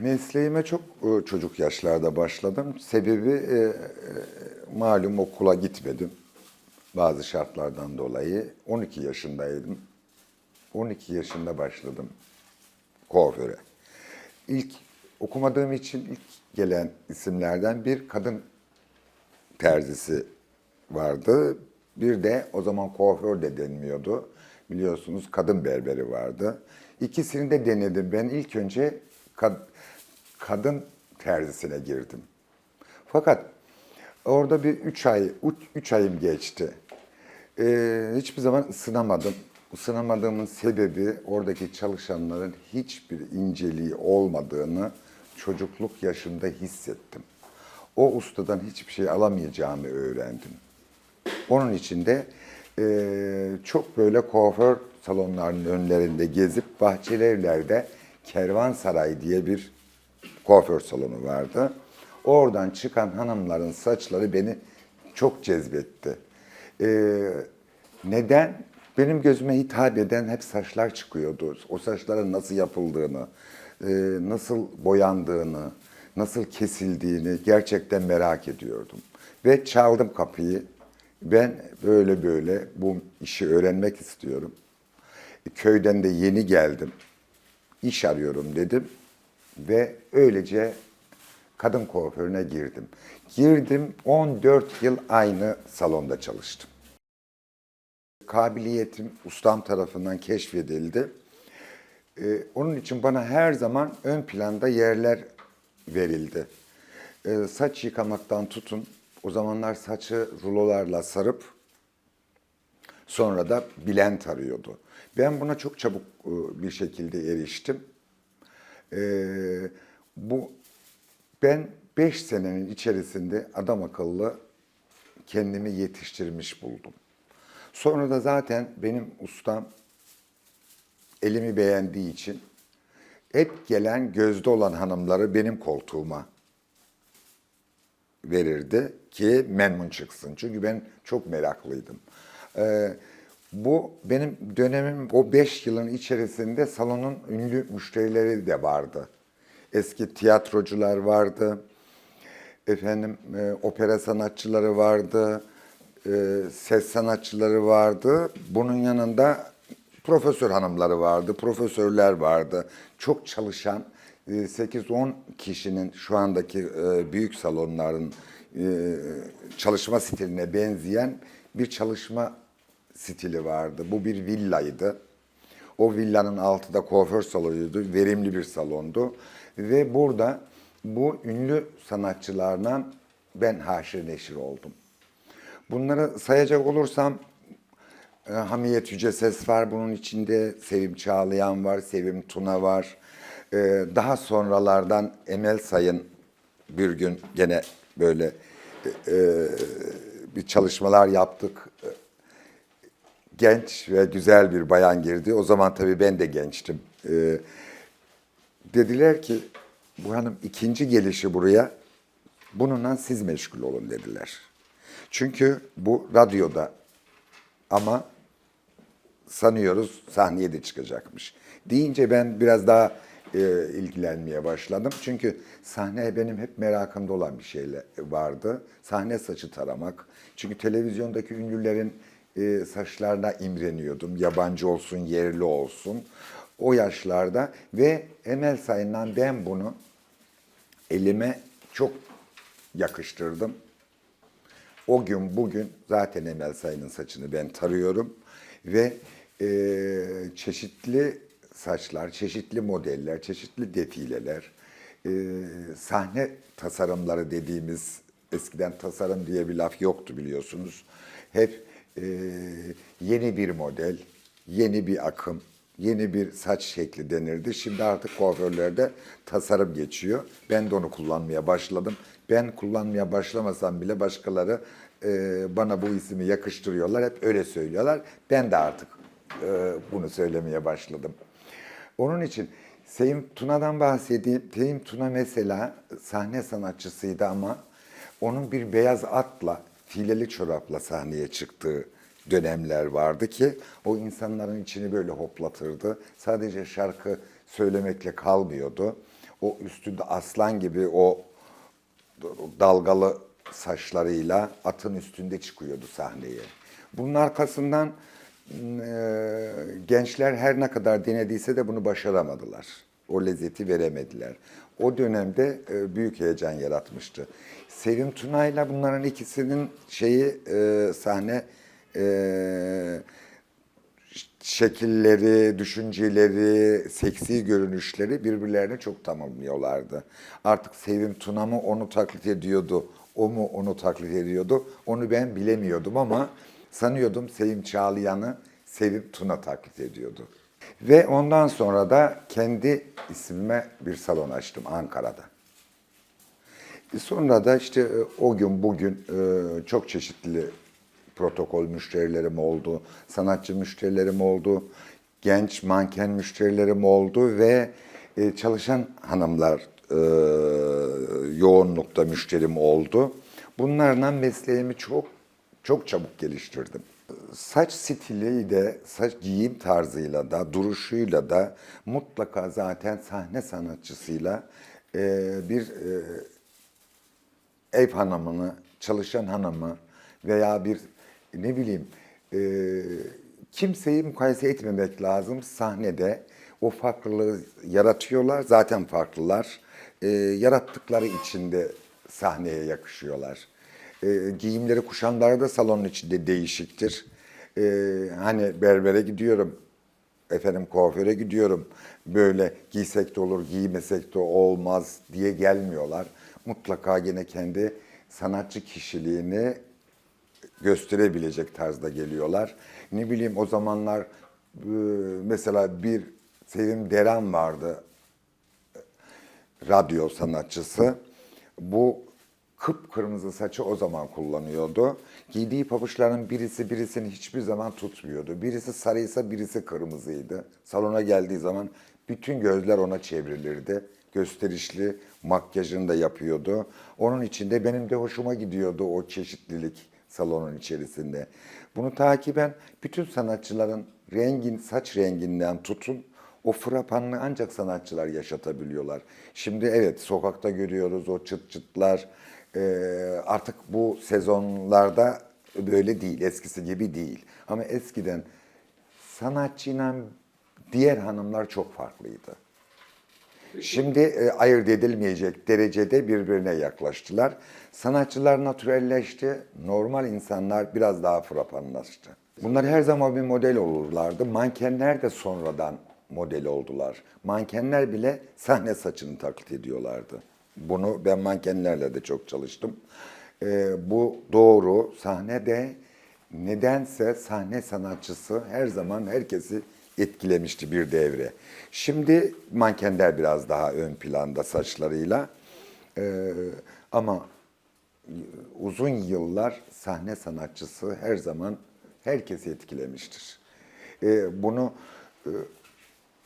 Mesleğime çok e, çocuk yaşlarda başladım. Sebebi e, e, malum okula gitmedim. Bazı şartlardan dolayı 12 yaşındaydım. 12 yaşında başladım kuaföre. İlk okumadığım için ilk gelen isimlerden bir kadın terzisi vardı. Bir de o zaman kuaför de denmiyordu. Biliyorsunuz kadın berberi vardı. İkisini de denedim. Ben ilk önce kad- kadın terzisine girdim. Fakat orada bir üç ay, üç, ayım geçti. Ee, hiçbir zaman ısınamadım. Isınamadığımın sebebi oradaki çalışanların hiçbir inceliği olmadığını çocukluk yaşında hissettim. O ustadan hiçbir şey alamayacağımı öğrendim. Onun için de eee, çok böyle kuaför salonlarının önlerinde gezip Bahçelievler'de Kervansaray diye bir kuaför salonu vardı. Oradan çıkan hanımların saçları beni çok cezbetti. Eee, neden? Benim gözüme hitap eden hep saçlar çıkıyordu. O saçların nasıl yapıldığını, eee, nasıl boyandığını, nasıl kesildiğini gerçekten merak ediyordum. Ve çaldım kapıyı. Ben böyle böyle bu işi öğrenmek istiyorum. Köyden de yeni geldim. İş arıyorum dedim. Ve öylece kadın kuaförüne girdim. Girdim 14 yıl aynı salonda çalıştım. Kabiliyetim ustam tarafından keşfedildi. Ee, onun için bana her zaman ön planda yerler verildi. Ee, saç yıkamaktan tutun, o zamanlar saçı rulolarla sarıp sonra da bilent arıyordu. Ben buna çok çabuk e, bir şekilde eriştim. Ee, bu ben 5 senenin içerisinde adam akıllı kendimi yetiştirmiş buldum. Sonra da zaten benim ustam elimi beğendiği için hep gelen gözde olan hanımları benim koltuğuma verirdi ki memnun çıksın. Çünkü ben çok meraklıydım. Ee, bu benim dönemim o 5 yılın içerisinde salonun ünlü müşterileri de vardı. Eski tiyatrocular vardı. Efendim e, opera sanatçıları vardı. e, ses sanatçıları vardı. Bunun yanında profesör hanımları vardı, profesörler vardı. Çok çalışan e, 8-10 kişinin şu andaki e, büyük salonların e, çalışma stiline benzeyen bir çalışma stili vardı. Bu bir villaydı. O villanın altı da kuaför salonuydu. Verimli bir salondu. Ve burada bu ünlü sanatçılarla ben haşir neşir oldum. Bunları sayacak olursam e, Hamiyet Yüce Ses var bunun içinde, Sevim Çağlayan var, Sevim Tuna var. E, daha sonralardan Emel Sayın bir gün gene böyle e, bir çalışmalar yaptık. Genç ve güzel bir bayan girdi. O zaman tabii ben de gençtim. E, dediler ki bu hanım ikinci gelişi buraya bununla siz meşgul olun dediler. Çünkü bu radyoda ama sanıyoruz sahneye de çıkacakmış. Deyince ben biraz daha e, ilgilenmeye başladım. Çünkü sahne benim hep merakımda olan bir şeyle vardı. Sahne saçı taramak. Çünkü televizyondaki ünlülerin e, saçlarına imreniyordum. Yabancı olsun, yerli olsun. O yaşlarda ve Emel Sayın'dan ben bunu elime çok yakıştırdım. O gün bugün zaten Emel Sayın'ın saçını ben tarıyorum ve e, çeşitli saçlar, çeşitli modeller, çeşitli defileler, e, sahne tasarımları dediğimiz eskiden tasarım diye bir laf yoktu biliyorsunuz. Hep e, yeni bir model, yeni bir akım, yeni bir saç şekli denirdi. Şimdi artık kuaförlerde tasarım geçiyor. Ben de onu kullanmaya başladım. Ben kullanmaya başlamasam bile başkaları e, bana bu ismi yakıştırıyorlar. Hep öyle söylüyorlar. Ben de artık e, bunu söylemeye başladım. Onun için Sevim Tuna'dan bahsedeyim. Sevim Tuna mesela sahne sanatçısıydı ama onun bir beyaz atla, fileli çorapla sahneye çıktığı dönemler vardı ki o insanların içini böyle hoplatırdı. Sadece şarkı söylemekle kalmıyordu. o üstünde aslan gibi o dalgalı saçlarıyla atın üstünde çıkıyordu sahneye. Bunun arkasından e, gençler her ne kadar denediyse de bunu başaramadılar. O lezzeti veremediler. O dönemde e, büyük heyecan yaratmıştı. Sevim Tuna'yla bunların ikisinin şeyi e, sahne e, şekilleri, düşünceleri, seksi görünüşleri birbirlerine çok tamamlıyorlardı. Artık Sevim Tuna mı onu taklit ediyordu, o mu onu taklit ediyordu, onu ben bilemiyordum ama sanıyordum Sevim Çağlayan'ı Sevim Tuna taklit ediyordu. Ve ondan sonra da kendi ismime bir salon açtım Ankara'da. Sonra da işte e, o gün bugün e, çok çeşitli protokol müşterilerim oldu, sanatçı müşterilerim oldu, genç manken müşterilerim oldu ve e, çalışan hanımlar e, yoğunlukta müşterim oldu. Bunlarla mesleğimi çok çok çabuk geliştirdim. Saç stili de, saç giyim tarzıyla da, duruşuyla da mutlaka zaten sahne sanatçısıyla e, bir e, ev hanımını, çalışan hanımı veya bir ne bileyim e, kimseyi mukayese etmemek lazım sahnede. O farklılığı yaratıyorlar, zaten farklılar. E, yarattıkları için de sahneye yakışıyorlar. E, giyimleri, kuşamları da salonun içinde değişiktir. E, hani berbere gidiyorum, efendim kuaföre gidiyorum. Böyle giysek de olur, giymesek de olmaz diye gelmiyorlar. Mutlaka yine kendi sanatçı kişiliğini gösterebilecek tarzda geliyorlar. Ne bileyim o zamanlar e, mesela bir Sevim Deren vardı radyo sanatçısı. Bu kıpkırmızı saçı o zaman kullanıyordu. Giydiği pabuçların birisi birisini hiçbir zaman tutmuyordu. Birisi sarıysa birisi kırmızıydı. Salona geldiği zaman bütün gözler ona çevrilirdi. Gösterişli makyajını da yapıyordu. Onun içinde benim de hoşuma gidiyordu o çeşitlilik salonun içerisinde. Bunu takiben bütün sanatçıların rengin, saç renginden tutun o frapanlığı ancak sanatçılar yaşatabiliyorlar. Şimdi evet sokakta görüyoruz o çıt çıtlar. Ee, artık bu sezonlarda böyle değil, eskisi gibi değil. Ama eskiden sanatçıyla diğer hanımlar çok farklıydı. Şimdi e, ayırt edilmeyecek derecede birbirine yaklaştılar. Sanatçılar natürelleşti, normal insanlar biraz daha frapanlaştı. Bunlar her zaman bir model olurlardı. Mankenler de sonradan model oldular. Mankenler bile sahne saçını taklit ediyorlardı. Bunu ben mankenlerle de çok çalıştım. E, bu doğru. Sahnede nedense sahne sanatçısı her zaman herkesi etkilemişti bir devre. Şimdi mankenler biraz daha ön planda saçlarıyla. Ee, ama uzun yıllar sahne sanatçısı her zaman herkesi etkilemiştir. Ee, bunu e,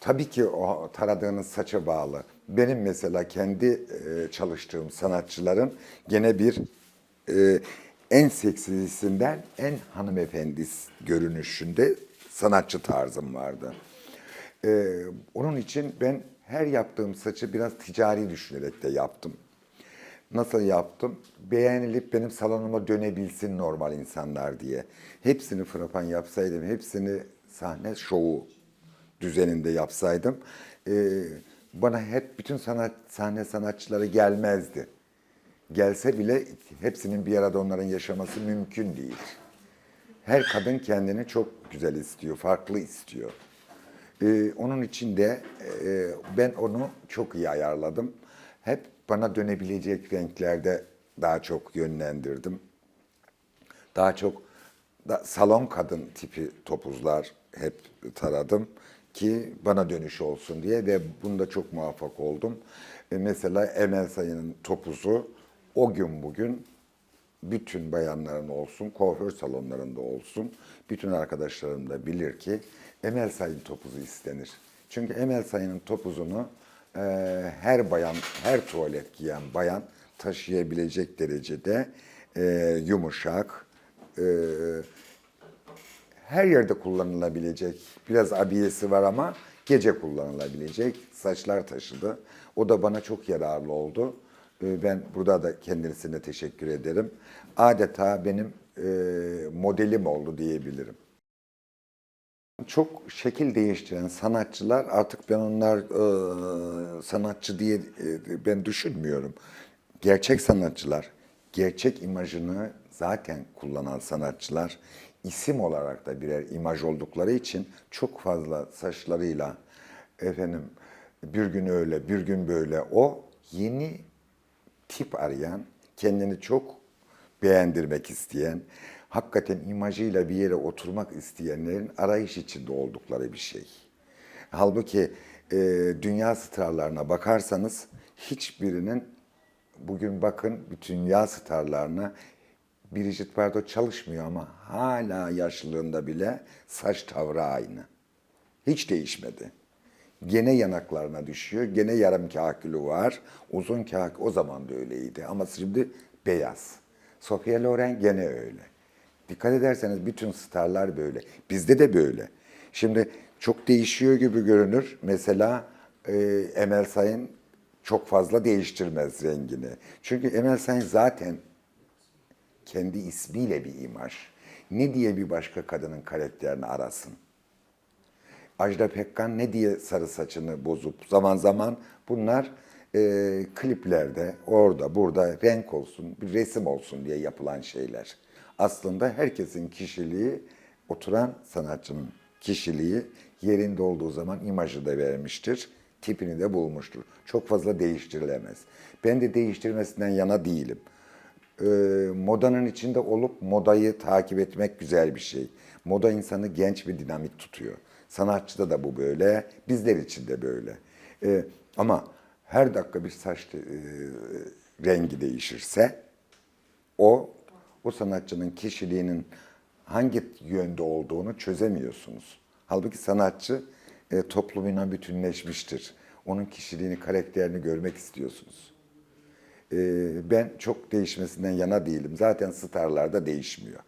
tabii ki o taradığınız saça bağlı. Benim mesela kendi e, çalıştığım sanatçıların gene bir e, en seksisinden en hanımefendi görünüşünde sanatçı tarzım vardı. Ee, onun için ben her yaptığım saçı biraz ticari düşünerek de yaptım. Nasıl yaptım? Beğenilip benim salonuma dönebilsin normal insanlar diye. Hepsini frapan yapsaydım, hepsini sahne şovu düzeninde yapsaydım, e, bana hep bütün sanat sahne sanatçıları gelmezdi. Gelse bile hepsinin bir arada onların yaşaması mümkün değil. Her kadın kendini çok güzel istiyor, farklı istiyor. Ee, onun için de e, ben onu çok iyi ayarladım. Hep bana dönebilecek renklerde daha çok yönlendirdim. Daha çok da, salon kadın tipi topuzlar hep taradım ki bana dönüş olsun diye ve bunda çok muvaffak oldum. E, mesela Emel Sayın'ın topuzu o gün bugün bütün bayanların olsun, kuaför salonlarında olsun, bütün arkadaşlarım da bilir ki Emel Sayın topuzu istenir. Çünkü Emel Sayın'ın topuzunu e, her bayan, her tuvalet giyen bayan taşıyabilecek derecede e, yumuşak, e, her yerde kullanılabilecek biraz abiyesi var ama Gece kullanılabilecek saçlar taşıdı. O da bana çok yararlı oldu. Ee, Ben burada da kendisine teşekkür ederim. Adeta benim e, modelim oldu diyebilirim. Çok şekil değiştiren sanatçılar artık ben onlar e, sanatçı diye e, ben düşünmüyorum. Gerçek sanatçılar, gerçek imajını zaten kullanan sanatçılar isim olarak da birer imaj oldukları için çok fazla saçlarıyla efendim bir gün öyle, bir gün böyle o yeni tip arayan, kendini çok beğendirmek isteyen, hakikaten imajıyla bir yere oturmak isteyenlerin arayış içinde oldukları bir şey. Halbuki e, dünya starlarına bakarsanız hiçbirinin bugün bakın bütün dünya starlarına Brigitte Bardot çalışmıyor ama hala yaşlılığında bile saç tavrı aynı. Hiç değişmedi. Gene yanaklarına düşüyor. Gene yarım kakülü var. Uzun kakü o zaman da öyleydi. Ama şimdi beyaz. Sofia Loren gene öyle. Dikkat ederseniz bütün starlar böyle. Bizde de böyle. Şimdi çok değişiyor gibi görünür. Mesela e, Emel Sayın çok fazla değiştirmez rengini. Çünkü Emel Sayın zaten kendi ismiyle bir imaj. Ne diye bir başka kadının karakterini arasın? Ajda Pekkan ne diye sarı saçını bozup zaman zaman bunlar e, kliplerde orada burada renk olsun, bir resim olsun diye yapılan şeyler. Aslında herkesin kişiliği oturan sanatçının kişiliği yerinde olduğu zaman imajı da vermiştir, tipini de bulmuştur. Çok fazla değiştirilemez. Ben de değiştirmesinden yana değilim e, modanın içinde olup modayı takip etmek güzel bir şey. Moda insanı genç ve dinamik tutuyor. Sanatçıda da bu böyle, bizler için de böyle. E, ama her dakika bir saç e, rengi değişirse o o sanatçının kişiliğinin hangi yönde olduğunu çözemiyorsunuz. Halbuki sanatçı e, toplumuna bütünleşmiştir. Onun kişiliğini, karakterini görmek istiyorsunuz. Ee, ben çok değişmesinden yana değilim. Zaten starlarda değişmiyor.